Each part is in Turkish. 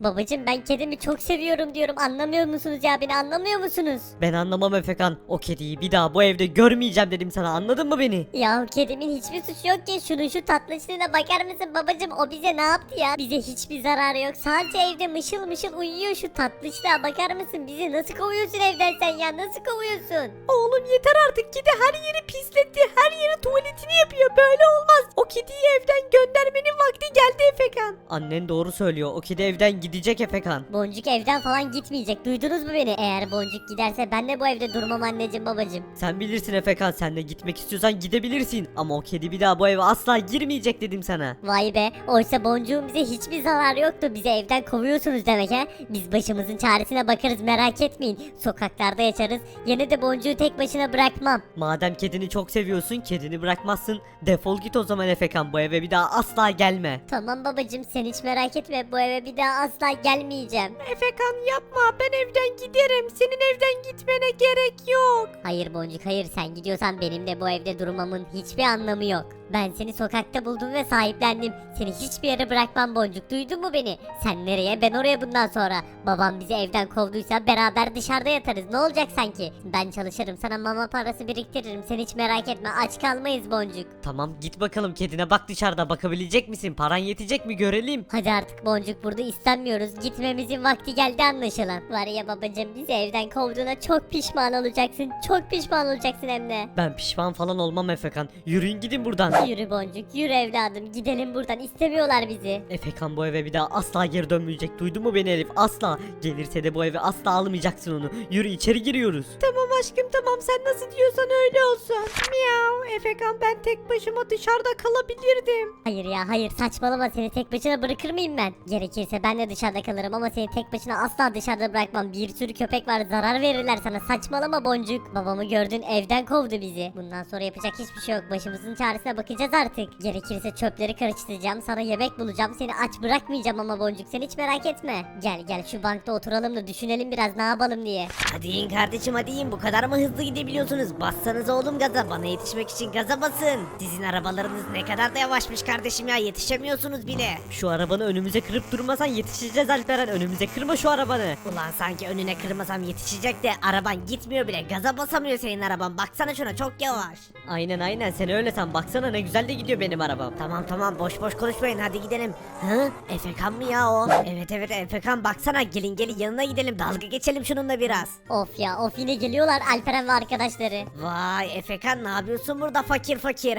Babacım ben kedimi çok seviyorum diyorum anlamıyor musunuz ya beni anlamıyor musunuz? Ben anlamam Efekan. O kediyi bir daha bu evde görmeyeceğim dedim sana anladın mı beni? Ya kedimin hiçbir suçu yok ki şunun şu tatlışlığına bakar mısın babacım o bize ne yaptı ya? Bize hiçbir zararı yok sadece evde mışıl mışıl uyuyor şu tatlışlığa bakar mısın? Bizi nasıl kovuyorsun evden sen ya nasıl kovuyorsun? Oğlum yeter artık kedi her yeri pisletti. Her yeri tuvaletini yapıyor. Böyle olmaz. O kediyi evden göndermenin vakti geldi Efekan. Annen doğru söylüyor. O kedi evden gidecek Efekan. Boncuk evden falan gitmeyecek duydunuz mu beni? Eğer Boncuk giderse ben de bu evde durmam anneciğim babacım. Sen bilirsin Efekan. Sen de gitmek istiyorsan gidebilirsin. Ama o kedi bir daha bu eve asla girmeyecek dedim sana. Vay be oysa Boncuk'un bize hiçbir zararı yoktu bizi evden kovuyorsunuz demek ha? Biz başımızın çaresine bakarız merak etmeyin. Sokaklarda yaşarız yine de Boncuk'u tek başına bırakmam. Madem kedini çok seviyorsun, kedini bırakmazsın. Defol git o zaman Efekan. Bu eve bir daha asla gelme. Tamam babacım sen hiç merak etme bu eve bir daha asla gelmeyeceğim. Efekan yapma. Ben evden giderim. Senin evden gitmene gerek yok. Hayır Boncuk hayır sen gidiyorsan benim de bu evde durmamın hiçbir anlamı yok. Ben seni sokakta buldum ve sahiplendim. Seni hiçbir yere bırakmam Boncuk duydun mu beni? Sen nereye ben oraya bundan sonra. Babam bizi evden kovduysa beraber dışarıda yatarız ne olacak sanki? Ben çalışırım sana mama parası biriktiririm sen hiç merak etme aç kalmayız Boncuk. Tamam git bakalım kedine bak dışarıda bakabilecek misin? Paran yetecek mi görelim. Hadi artık Boncuk burada istenmiyoruz. Gitmemizin vakti geldi anlaşılan. Var ya babacım bizi evden kovduğuna çok pişman olacaksın. Çok pişman olacaksın hem de. Ben pişman falan olmam Efekan. Yürüyün gidin buradan. Yürü Boncuk yürü evladım gidelim buradan istemiyorlar bizi. Efekan bu eve bir daha asla geri dönmeyecek. Duydun mu beni Elif? Asla. Gelirse de bu eve asla almayacaksın onu. Yürü içeri giriyoruz. Tamam aşkım tamam sen nasıl diyorsan öyle olsun. Miau Efekan ben tek başıma dışarıda kalabilirdim. Hayır ya hayır saçmalama seni tek başına bırakır mıyım ben? Gerekirse ben de dışarıda kalırım ama seni tek başına asla dışarıda bırakmam. Bir sürü köpek var zarar verirler sana saçmalama Boncuk. Babamı gördün evden kovdu bizi. Bundan sonra yapacak hiçbir şey yok başımızın çaresine bakacağız artık. Gerekirse çöpleri karıştıracağım sana yemek bulacağım seni aç bırakmayacağım ama Boncuk sen hiç merak etme. Gel gel şu bankta oturalım da düşünelim biraz ne yapalım diye. Hadi in kardeşim hadi in bu kadar mı hızlı gidebiliyorsunuz? Bassanız oğlum gaza bana yetişmek için gaza basın. Sizin arabalarınız ne kadar da yavaşmış kardeşim ya yetişemiyorsunuz bile. Şu arabanı önümüze kırıp durmasan yetişeceğiz Alperen. Önümüze kırma şu arabanı. Ulan sanki önüne kırmasam yetişecek de araban gitmiyor bile gaza basamıyor senin araban baksana şuna çok yavaş. Aynen aynen sen öyle sen baksana ne güzel de gidiyor benim arabam. Tamam tamam boş boş konuşmayın hadi gidelim. Hı? Efekan mı ya o? Evet evet Efekan baksana gelin gelin yanına gidelim dalga geçelim şununla biraz. Of ya of yine geliyorlar Alperen ve arkadaşları. Vay Efekan ne yapıyorsun burada fakir fakir?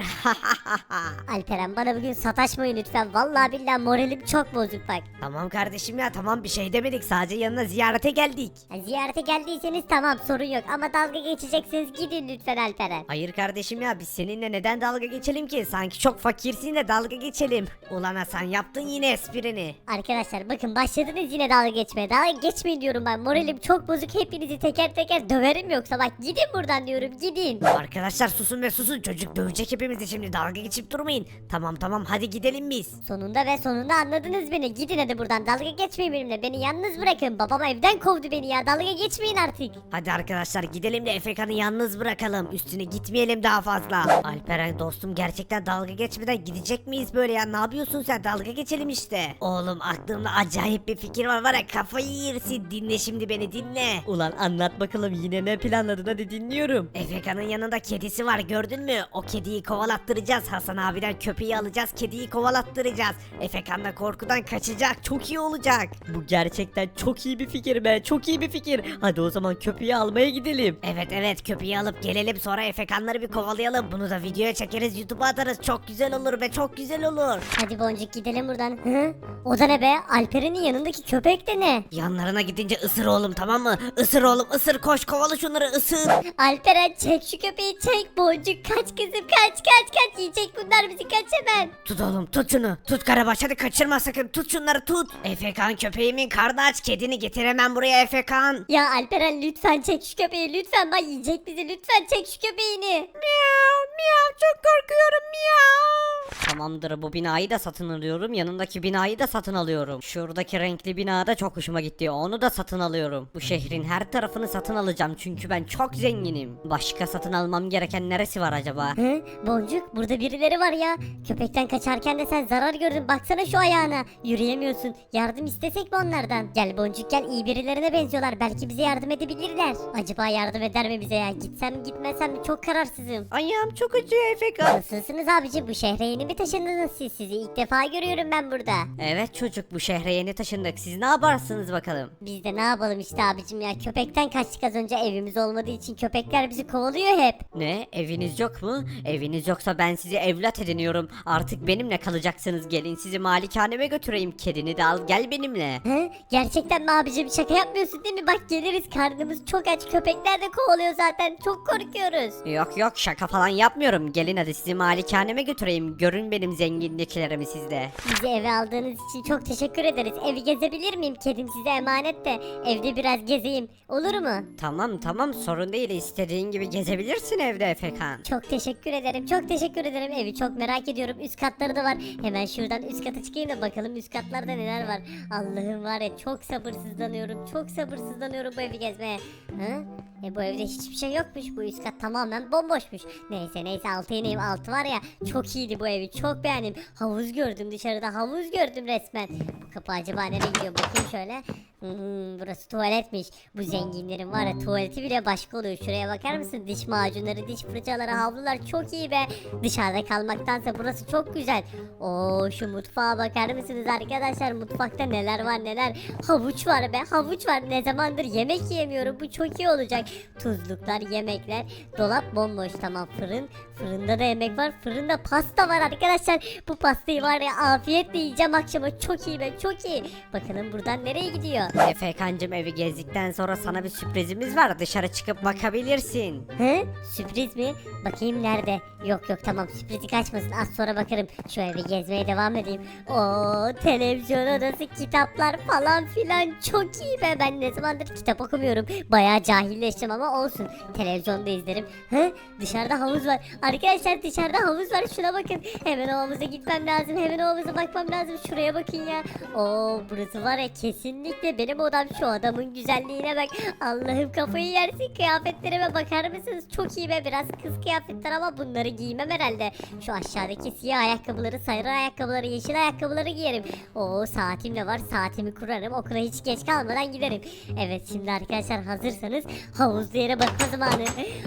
Alperen bana bugün sataşmayın lütfen. Vallahi billahi moralim çok bozuk bak. tamam kardeşim ya tamam bir şey demedik sadece yanına ziyarete geldik. Ha, Ziyarete geldiyseniz tamam sorun yok ama dalga geçeceksiniz gidin lütfen Alperen. Hayır kardeşim ya biz seninle neden dalga geçelim ki? Sanki çok fakirsin de dalga geçelim. Ulan Hasan yaptın yine esprini. Arkadaşlar bakın başladınız yine dalga geçmeye. Dalga geçmeyin diyorum ben. Moralim çok bozuk. Hepinizi teker teker döverim yoksa bak gidin buradan diyorum gidin. Arkadaşlar susun ve susun çocuk dövecek hepimizi şimdi dalga geçip durmayın. Tamam tamam hadi gidelim biz. Sonunda ve sonunda anladınız beni. Gidin hadi buradan. Dalga geçmeyin benimle. Beni yalnız bırakın. Babam evden kovdu beni ya. Dalga geçmeyin artık. Hadi arkadaşlar gidelim de Efekan'ı yalnız bırakalım. Üstüne gitmeyelim daha fazla. Alperen dostum gerçekten dalga geçmeden gidecek miyiz böyle ya? Ne yapıyorsun sen? Dalga geçelim işte. Oğlum aklımda acayip bir fikir var var ya kafayı yersin. Dinle şimdi beni dinle. Ulan anlat bakalım yine ne planladın hadi dinliyorum. Efekan'ın yanında kedisi var gördün mü? O kediyi kovalattıracağız. Hasan abiden köpeği alacağız. Kediyi kovalattıracağız. Efekan da korkudan kaçacak. Çok iyi olacak. Bu gerçekten çok iyi bir fikir be çok iyi bir fikir. Hadi o zaman köpeği almaya gidelim. Evet evet köpeği alıp gelelim sonra Efekanları bir kovalayalım. Bunu da videoya çekeriz YouTube'a atarız. Çok güzel olur be çok güzel olur. Hadi Boncuk gidelim buradan. Hı? O da ne be? Alperen'in yanındaki köpek de ne? Yanlarına gidince ısır oğlum tamam mı? Isır oğlum ısır koş kovala şunları ısır. Alperen çek şu köpeği çek. Boncuk kaç kızım kaç kaç kaç. Yiyecek bunlar bizi kaç hemen. Tut oğlum tut şunu. Tut Karabaş hadi kaçırma sakın. Tut şunları tut. Efekan köpeğimin karnı aç. Kedini getir hemen buraya Efekan. Ya Alperen lütfen çek şu köpeği lütfen bak yiyecek bizi lütfen çek şu köpeğini. Miyav miyav çok korkuyorum miyav. Tamamdır bu binayı da satın alıyorum. Yanındaki binayı da satın alıyorum. Şuradaki renkli bina da çok hoşuma gitti. Onu da satın alıyorum. Bu şehrin her tarafını satın alacağım çünkü ben çok zenginim. Başka satın almam gereken neresi var acaba? Hı? Boncuk burada birileri var ya. Köpekten kaçarken de sen zarar gördün. Baksana şu ayağına. Yürüyemiyorsun. Yardım istesek mi onlardan? Gel Boncuk gel iyi birilerine benziyorlar. Belki bize yardım edebilirler. Acaba yardım eder mi bize ya? Gitsem mi gitmesem mi? Çok kararsızım. Ayağım çok acıyor Efekan. Nasılsınız abici? Bu şehre yeni mi taşındınız siz? Sizi ilk defa görüyorum ben burada. Evet çocuk bu şehre yeni taşındık. Siz ne yaparsınız bakalım? Biz de ne yapalım işte abicim ya. Köpekten kaçtık az önce evimiz olmadığı için köpekler bizi kovalıyor hep. Ne? Eviniz yok mu? Eviniz yoksa ben sizi evlat ediniyorum. Artık benimle kalacaksınız. Gelin sizi malikaneme götüreyim. Kedini de al gel benimle. He? Gerçekten mi abicim şaka yapmıyorsun değil mi? Bak geliriz karnımız çok aç köpekler de kovalıyor zaten çok korkuyoruz. Yok yok şaka falan yapmıyorum. Gelin hadi sizi malikaneme götüreyim. Görün benim zenginliklerimi sizde. Bizi eve aldığınız için çok teşekkür ederiz. Evi gezebilir miyim? Kedim size emanet de evde biraz gezeyim. Olur mu? Tamam tamam sorun değil. İstediğin gibi gezebilirsin evde Efekan. Çok teşekkür ederim. Çok teşekkür ederim. Evi çok merak ediyorum. Üst katları da var. Hemen şuradan üst kata çıkayım da bakalım üst katlarda neler var. Allah'ım var ya çok sabırsızlanıyorum. Çok sabırsızlanıyorum bu evi gezmeye. Hı? E bu evde hiçbir şey yokmuş. Bu üst kat tamamen bomboşmuş. Neyse neyse altı ineyim. Altı var ya çok iyiydi bu evi. Çok beğendim. Havuz gördüm dışarıda. Havuz gördüm resmen. Bu kapı acaba nereye gidiyor? Bakayım şöyle. Hmm, burası tuvaletmiş. Bu zenginlerin var ya tuvaleti bile başka oluyor. Şuraya bakar mısın? Diş macunları, diş fırçaları, havlular çok iyi be. Dışarıda kalmaktansa burası çok güzel. Oo şu mutfağa bakar mısınız arkadaşlar? Mutfakta neler var neler. Havuç var be havuç var. Ne zamandır yemek yemiyorum. Bu çok iyi olacak. Tuzluklar, yemekler. Dolap bomboş tamam fırın. Fırında da yemek var. Fırında pasta var arkadaşlar. Bu pastayı var ya afiyetle yiyeceğim akşama. Çok iyi be çok iyi. Bakalım buradan nereye gidiyor? Efekancım evi gezdikten sonra sana bir sürprizimiz var. Dışarı çıkıp bakabilirsin. He? Sürpriz mi? Bakayım nerede? Yok yok tamam sürprizi kaçmasın az sonra bakarım. Şu evi gezmeye devam edeyim. Oo televizyon odası kitaplar falan filan çok iyi be. Ben ne zamandır kitap okumuyorum. Bayağı cahilleştim ama olsun. Televizyonda izlerim. He? Dışarıda havuz var. Arkadaşlar dışarıda havuz var şuna bakın. Hemen o havuza gitmem lazım. Hemen o havuza bakmam lazım. Şuraya bakın ya. Oo burası var ya kesinlikle benim odam. Şu adamın güzelliğine bak. Allah'ım kafayı yersin. Kıyafetlerime bakar mısınız? Çok iyi be. Biraz kız kıyafetler ama bunları giymem herhalde. Şu aşağıdaki siyah ayakkabıları, sarı ayakkabıları, yeşil ayakkabıları giyerim. Oo saatim de var. Saatimi kurarım. Okula hiç geç kalmadan giderim. Evet şimdi arkadaşlar hazırsanız havuzlu yere bakma zamanı.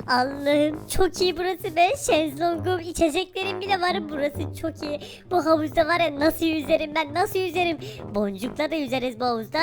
Allah'ım çok iyi burası be. Şezlongum, içeceklerim bile var. Burası çok iyi. Bu havuzda var ya nasıl yüzerim ben nasıl yüzerim. Boncukla da yüzeriz bu havuzda.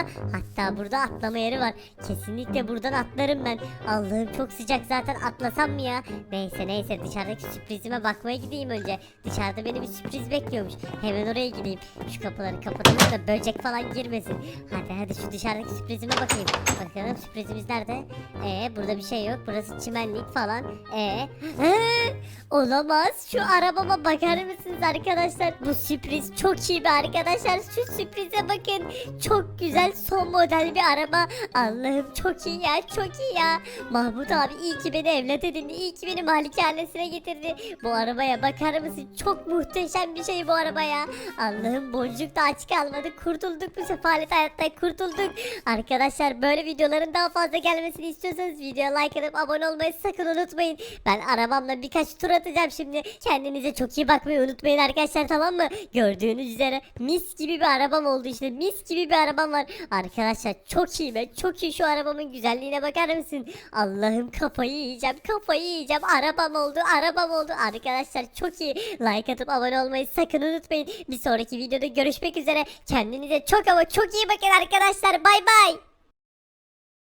Hatta burada atlama yeri var. Kesinlikle buradan atlarım ben. Allah'ım çok sıcak zaten atlasam mı ya? Neyse neyse dışarıdaki sürprizime bakmaya gideyim önce. Dışarıda beni bir sürpriz bekliyormuş. Hemen oraya gideyim. Şu kapıları kapatalım da böcek falan girmesin. Hadi hadi şu dışarıdaki sürprizime bakayım. Bakalım sürprizimiz nerede? Ee burada bir şey yok. Burası çimenlik falan. Ee? Olamaz. Şu arabama bakar mısınız arkadaşlar? Bu sürpriz çok iyi bir arkadaşlar. Şu sürprize bakın. Çok güzel son model bir araba. Allah'ım çok iyi ya çok iyi ya. Mahmut abi iyi ki beni evlat edindi. İyi ki beni malikanesine getirdi. Bu arabaya bakar mısın? Çok muhteşem bir şey bu araba ya. Allah'ım boncuk da aç kalmadı. Kurtulduk bu sefalet hayattan kurtulduk. Arkadaşlar böyle videoların daha fazla gelmesini istiyorsanız videoya like atıp abone olmayı sakın unutmayın. Ben arabamla birkaç tur atacağım şimdi. Kendinize çok iyi bakmayı unutmayın arkadaşlar tamam mı? Gördüğünüz üzere mis gibi bir arabam oldu işte. Mis gibi bir arabam var. Arkadaşlar çok iyi be. Çok iyi şu arabamın güzelliğine bakar mısın? Allah'ım kafayı yiyeceğim. Kafayı yiyeceğim. Arabam oldu. Arabam oldu. Arkadaşlar çok iyi. Like atıp abone olmayı sakın unutmayın. Bir sonraki videoda görüşmek üzere. Kendinize çok ama çok iyi bakın arkadaşlar. Bay bay.